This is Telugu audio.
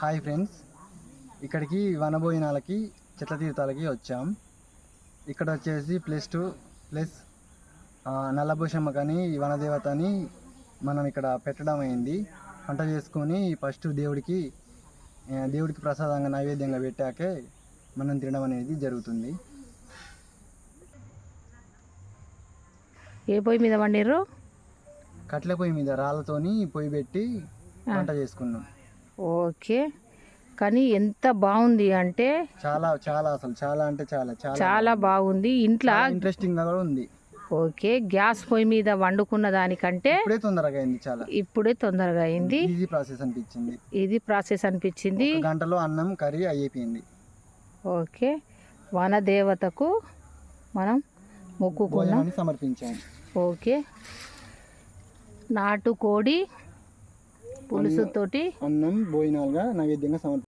Hi friends. ఇక్కడికి వనభోజనాలకి చెట్ల తీర్థాలకి వచ్చాం. ఇక్కడ వచ్చేసి ప్లస్ టూ ప్లస్ నల్లభూషమ్మ కానీ వనదేవతని మనం ఇక్కడ పెట్టడం అయింది. వంట చేసుకొని ఫస్ట్ దేవుడికి దేవుడికి ప్రసాదంగా నైవేద్యంగా పెట్టాకే మనం తినడం అనేది జరుగుతుంది. ఏ పొయ్యి మీద వండిర్రు? కట్ల పొయ్యి మీద రాళ్ళతోని పొయ్యి పెట్టి వంట చేసుకున్నాం. ఓకే. కానీ ఎంత బాగుంది అంటే చాలా చాలా అసలు చాలా అంటే చాలా చాలా చాలా బాగుంది. ఇంట్లో ఇంట్రెస్టింగ్గా కూడా ఉంది. ఓకే. గ్యాస్ పొయ్యి మీద వండుకున్న దానికంటే ఇప్పుడే తొందరగా అయింది చాలా. ఇప్పుడే తొందరగా అయింది. ఈజీ ప్రాసెస్ అనిపించింది. ఇది ప్రాసెస్ అనిపించింది. గంటలో అన్నం కర్రీ అయిపోయింది. ఓకే. వనదేవతకు మనం మొక్కుకున్నాం. సమర్పించాం. ఓకే. నాటుకోడి పులుసుతోటి అన్నం భోజనాలుగా నైవేద్యంగా సమర్పి